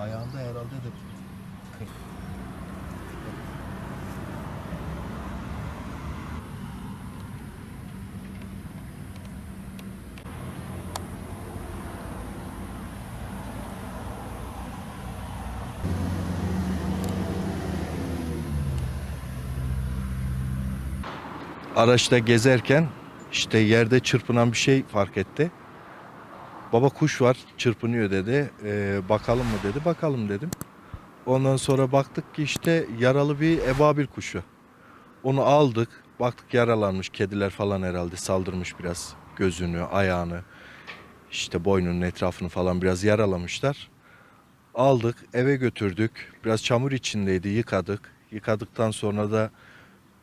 Ayağında herhalde de. Araçta gezerken işte yerde çırpınan bir şey fark etti. Baba kuş var çırpınıyor dedi. Ee, bakalım mı dedi. Bakalım dedim. Ondan sonra baktık ki işte yaralı bir ebabil kuşu. Onu aldık. Baktık yaralanmış. Kediler falan herhalde saldırmış biraz. Gözünü, ayağını, işte boynunun etrafını falan biraz yaralamışlar. Aldık, eve götürdük. Biraz çamur içindeydi, yıkadık. Yıkadıktan sonra da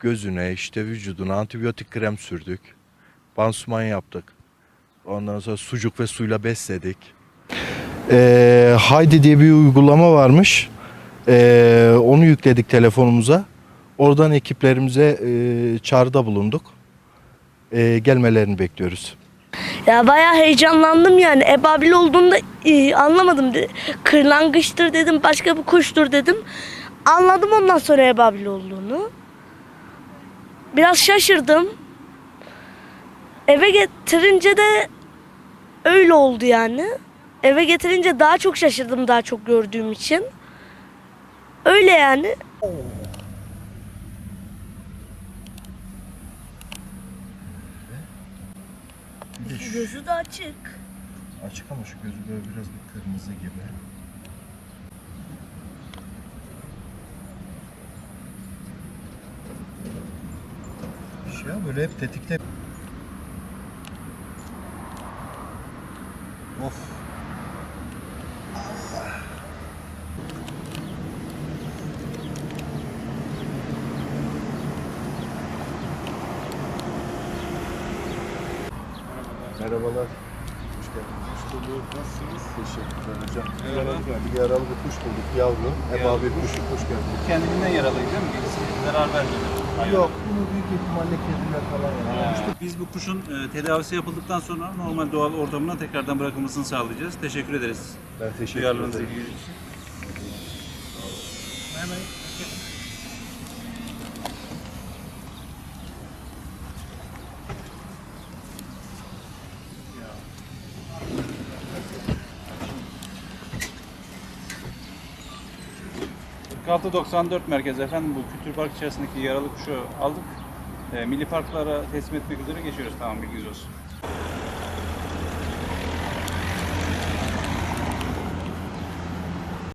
gözüne, işte vücuduna antibiyotik krem sürdük. Pansuman yaptık. Ondan sonra sucuk ve suyla besledik. Ee, Haydi diye bir uygulama varmış. Ee, onu yükledik telefonumuza. Oradan ekiplerimize e, çağrıda bulunduk. Ee, gelmelerini bekliyoruz. Ya bayağı heyecanlandım yani. Ebabil olduğunda e, anlamadım. De- Kırlangıçtır dedim, başka bir kuştur dedim. Anladım ondan sonra ebabil olduğunu. Biraz şaşırdım. Eve getirince de öyle oldu yani. Eve getirince daha çok şaşırdım daha çok gördüğüm için. Öyle yani. Gözü de açık. Açık ama şu gözü böyle biraz bir kırmızı gibi. Şey ya böyle hep tetikte. Of. Merhabalar. Hoş geldiniz. Hoş bulduk. Nasılsınız? Teşekkürler hocam. Merhaba. Yani bir yaralı bir kuş bulduk yavru. Ebabil kuşu. Hoş geldiniz. Kendinden yaralıydı değil mi? Birisi zarar vermedi. Yok bunu büyük ihtimalle kediler falan yani. Biz bu kuşun e, tedavisi yapıldıktan sonra normal doğal ortamına tekrardan bırakılmasını sağlayacağız. Teşekkür ederiz. Ben teşekkür ederim. ilginiz için. Hemen. ...46-94 merkez efendim bu kültür park içerisindeki yaralı kuşu aldık. E, milli parklara teslim etmek üzere geçiyoruz tamam bilginiz olsun.